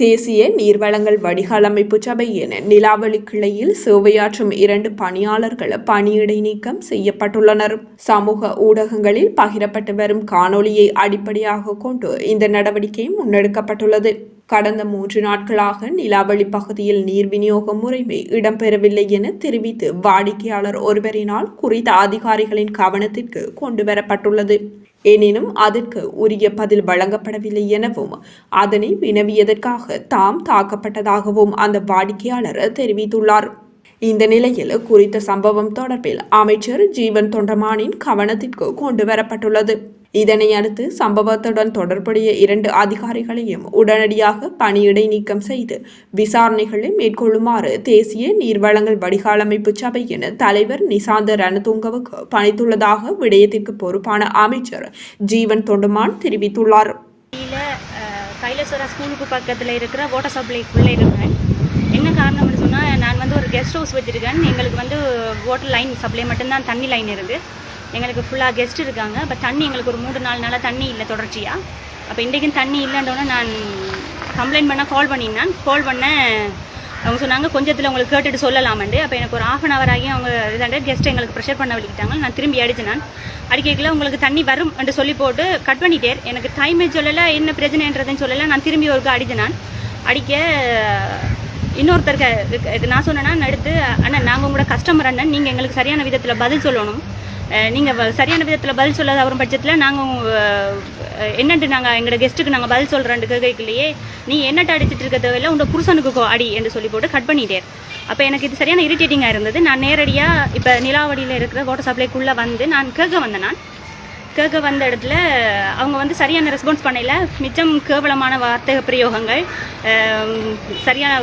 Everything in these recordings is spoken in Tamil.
தேசிய நீர்வளங்கள் வடிகாலமைப்பு சபையின் நிலாவளி கிளையில் சேவையாற்றும் இரண்டு பணியாளர்கள் பணியிடை நீக்கம் செய்யப்பட்டுள்ளனர். சமூக ஊடகங்களில் பகிரப்பட்டு வரும் காணொளியை அடிப்படையாக கொண்டு இந்த நடவடிக்கை முன்னெடுக்கப்பட்டுள்ளது. கடந்த மூன்று நாட்களாக நிலாவளி பகுதியில் நீர் விநியோக முறைமை இடம்பெறவில்லை என தெரிவித்து வாடிக்கையாளர் ஒருவரினால் குறித்த அதிகாரிகளின் கவனத்திற்கு கொண்டுவரப்பட்டுள்ளது. எனினும் அதற்கு உரிய பதில் வழங்கப்படவில்லை எனவும் அதனை வினவியதற்காக தாம் தாக்கப்பட்டதாகவும் அந்த வாடிக்கையாளர் தெரிவித்துள்ளார். இந்த நிலையில் குறித்த சம்பவம் தொடர்பில் அமைச்சர் ஜீவன் தொண்டமானின் கவனத்திற்கு கொண்டு வரப்பட்டுள்ளது இதனை அடுத்து சம்பவத்துடன் தொடர்புடைய இரண்டு அதிகாரிகளையும் உடனடியாக பணியிடை நீக்கம் செய்து விசாரணைகளை மேற்கொள்ளுமாறு தேசிய நீர்வளங்கள் வடிகாலமைப்பு சபையின் தலைவர் நிசாந்த ரணதுங்கவுக்கு பணித்துள்ளதாக விடயத்திற்கு பொறுப்பான அமைச்சர் ஜீவன் தொண்டுமான் தெரிவித்துள்ளார். கீழே ஸ்கூலுக்கு பக்கத்தில் இருக்கிற வாட்டர் சப்ளைக்குள்ளே இருக்கிறேன் என்ன காரணம்னு சொன்னால் நான் வந்து ஒரு கெஸ்ட் ஹவுஸ் வச்சுருக்கேன். எங்களுக்கு வந்து வாட்டர் லைன் சப்ளை மட்டும்தான் தண்ணி லைன் இருக்குது. எங்களுக்கு ஃபுல்லாக கெஸ்ட் இருக்காங்க. அப்போ தண்ணி எங்களுக்கு ஒரு மூணு நாலு நாளாக தண்ணி இல்லை தொடர்ச்சியாக அப்போ இன்றைக்கும் தண்ணி இல்லைன்றோன்னே நான் கம்ப்ளைண்ட் பண்ண கால் பண்ணியிருந்தேன். கால் பண்ணேன் அவங்க சொன்னாங்க கொஞ்சத்தில் உங்களுக்கு கேட்டுட்டு சொல்லலாமண்டு அப்போ எனக்கு ஒரு ஆஃப் அன் அவர் ஆகி அவங்க இதாண்ட கெஸ்ட் எங்களுக்கு ப்ரெஷர் பண்ண வலிக்கிட்டாங்க நான் திரும்பி அடிச்சு நான். அடிக்கல உங்களுக்கு தண்ணி வரும் என்று சொல்லி போட்டு கட் பண்ணிட்டேன். எனக்கு டைமே சொல்லலை என்ன பிரச்சனைன்றதுன்னு சொல்லலை. நான் திரும்பி ஒருக்க அடிச்சினான் அடிக்க இன்னொருத்தருக்கு நான் சொன்னேன்னா அடுத்து அண்ணன் நாங்கள் உங்களோட கஸ்டமர் அண்ணன். நீங்கள் எங்களுக்கு சரியான விதத்தில் பதில் சொல்லணும். நீங்கள் சரியான விதத்தில் பதில் சொல்லாத வரும் பட்சத்தில் நாங்கள் என்னட்டு நாங்கள் எங்களோட கெஸ்ட்டுக்கு நாங்கள் பதில் சொல்கிறேன் கேட்கலையே நீ என்னட்ட அடிச்சிட்டு இருக்க தேவையில்லை உங்கள் புருஷனுக்கு கோ அடி என்று சொல்லி போட்டு கட் பண்ணிட்டேன். அப்போ எனக்கு இது சரியான இரிட்டேட்டிங்காக இருந்தது. நான் நேரடியாக இப்போ நிலாவடியில் இருக்கிற வாட்டர் சப்ளைக்குள்ளே வந்து நான் கேட்க வந்தேன் நான். கேட்க வந்த இடத்துல அவங்க வந்து சரியான ரெஸ்பான்ஸ் பண்ணல. மிச்சம் கேவலமான வார்த்தை பிரயோகங்கள் சரியான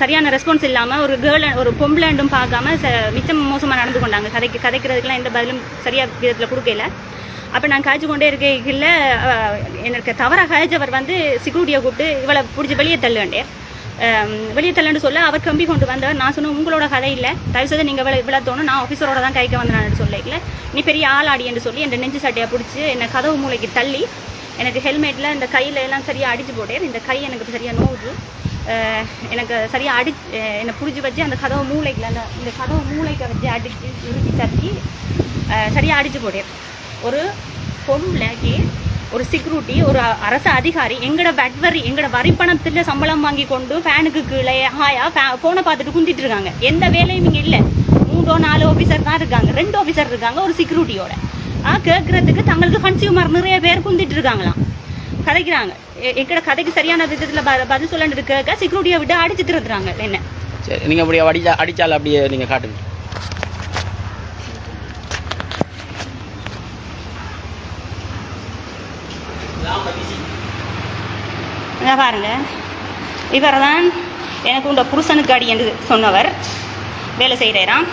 சரியான ரெஸ்பான்ஸ் இல்லாமல் ஒரு கேர்ள் ஒரு பொம்பளைண்டும் பார்க்காம ச மிச்சம் மோசமாக நடந்து கொண்டாங்க. கதைக்கு கதைக்கிறதுக்கெலாம் எந்த பதிலும் சரியாக விதத்தில் கொடுக்கல. அப்போ நான் காய்ச்சி கொண்டே இருக்கையில் எனக்கு தவறாக காய்ச்சவர் வந்து செக்யூரிட்டியை கூப்பிட்டு இவளை பிடிச்சி வெளியே தள்ளுண்டே வெளியே தள்ளன்னு சொல்ல அவர் கம்பி கொண்டு வந்தவர் நான் சொன்னேன் உங்களோட கதை இல்லை. தயவுசெய்து நீங்கள் விள விளத்தோணும் நான் ஆஃபீஸரோட தான் கைக்க வந்தேன் சொல்லல. நீ பெரிய ஆள் என்று சொல்லி என் நெஞ்சு சட்டையை பிடிச்சி என்னை கதவு மூளைக்கு தள்ளி எனக்கு ஹெல்மெட்டில் இந்த கையில் எல்லாம் சரியாக அடிச்சு போட்டேன். இந்த கை எனக்கு சரியாக நோவுது. எனக்கு சரியாக அடி என்னை பிடிச்சி வச்சு அந்த கதவு மூளைக்கில் அந்த இந்த கதவு மூளைக்கு வச்சு அடிச்சு உருக்கி தட்டி சரியாக அடித்து போட்டேன். ஒரு பொம்பளைக்கு ஒரு செக்யூரிட்டி ஒரு அரசு அதிகாரி எங்களோட வட்வரி எங்களோட வரி பணத்தில் சம்பளம் வாங்கி கொண்டு ஃபேனுக்கு கீழே ஹாயா ஃபோனை பார்த்துட்டு குந்திட்டு இருக்காங்க. எந்த வேலையும் இங்கே இல்லை. மூன்றோ நாலு ஆஃபீஸர் தான் இருக்காங்க. ரெண்டு ஆஃபீஸர் இருக்காங்க ஒரு செக்யூரிட்டியோட ஆ கேட்கறதுக்கு தங்களுக்கு கன்சியூமர் நிறைய பேர் குந்திட்டு இருக்காங்களாம். கதைக்கிறாங்க. எங்களோட கதைக்கு சரியான விதத்தில் ப பதில் சொல்லன்னு கேட்க செக்யூரிட்டியை விட்டு அடிச்சுட்டு இருக்கிறாங்க என்ன? சரி நீங்கள் அப்படியே அடிச்சா அடித்தால் அப்படியே நீங்கள் காட்டுங்க. இங்க பாருங்க. இவர் தான் எனக்கு உண்ட புருஷனுக்கு அடி என்று சொன்னவர். வேலை செய்கிறாராம்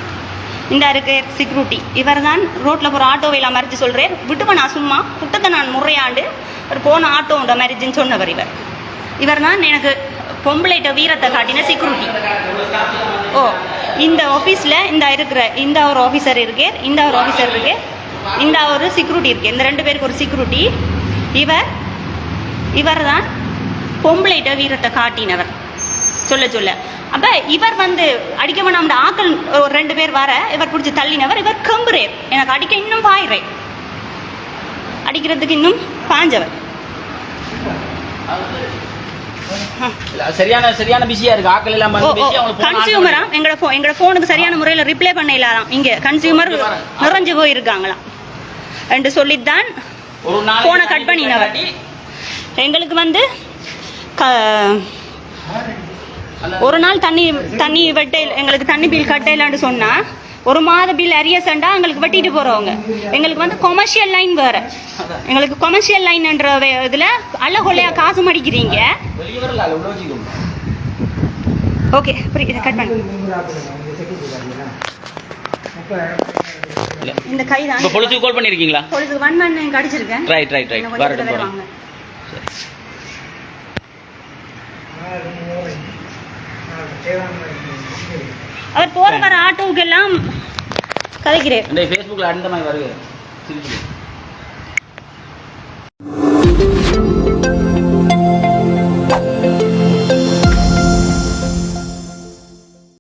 இந்த இருக்கு செக்யூரிட்டி இவர் தான் ரோட்டில் போகிற எல்லாம் மறைச்சு சொல்கிறேன் விட்டுவன் நான் சும்மா? குட்டத்தை நான் முறையாண்டு ஒரு போன ஆட்டோ உண்ட மறைச்சுன்னு சொன்னவர் இவர். இவர் தான் எனக்கு பொம்பளைட்ட வீரத்தை காட்டின செக்யூரிட்டி ஓ இந்த ஆஃபீஸில் இந்த இருக்கிற இந்த ஒரு ஆஃபீஸர் இருக்கே இந்த ஒரு ஆஃபீஸர் இருக்கு இந்த ஒரு செக்யூரிட்டி இருக்கு. இந்த ரெண்டு பேருக்கு ஒரு செக்யூரிட்டி இவர் இவர் தான் பொம்பளைட்ட வீரத்தை காட்டினவர். சொல்ல சொல்ல. அப்ப இவர் வந்து அடிக்க வேணாம் ஆக்கள் ஒரு ரெண்டு பேர் வர இவர் பிடிச்சி தள்ளினவர் இவர் கம்புறேர் எனக்கு அடிக்க இன்னும் பாயிறேன் அடிக்கிறதுக்கு இன்னும் பாஞ்சவர். சரியான சரியான பிஸியாக இருக்குது ஆக்கள் எல்லாம் கன்சியூமரா எங்களோட ஃபோ எங்களோட ஃபோனுக்கு சரியான முறையில் ரிப்ளை பண்ண இல்லாதாம் இங்கே கன்சியூமர் நிறைஞ்சு போயிருக்காங்களாம். என்று சொல்லித்தான் ஒரு நாள் அ cut பண்ணினவர். எங்களுக்கு வந்து க ஒரு நாள் தண்ணி தண்ணி வெட்ட எங்களுக்கு தண்ணி பில் கட்டலான்னு சொன்னா ஒரு மாத பில் அரியசண்டா எங்களுக்கு வெட்டிட்டு போறவங்க. எங்களுக்கு வந்து கொமர்ஷியல் லைன் வேற. எங்களுக்கு கொமர்ஷியல் லைன்ன்ற இதுல அள்ளகொள்ளையா காசு மடிக்கிறீங்க. ஓகே புரியுது கட் பண்ணு. இந்த கை தான் இப்போ பொலிசுக்கு கால் பண்ணியிருக்கீங்களா பொழுது ஒன் மணி எனக்கு அடிச்சிருக்கேன். ரைட் ரைட் ரைட் வரட்டும் போகிறோம். அவர் போற வர ஆட்டோவுக்கு எல்லாம் கதைக்கிறேன். இந்த ஃபேஸ்புக்கில் அந்த மாதிரி வருது. சிரிச்சு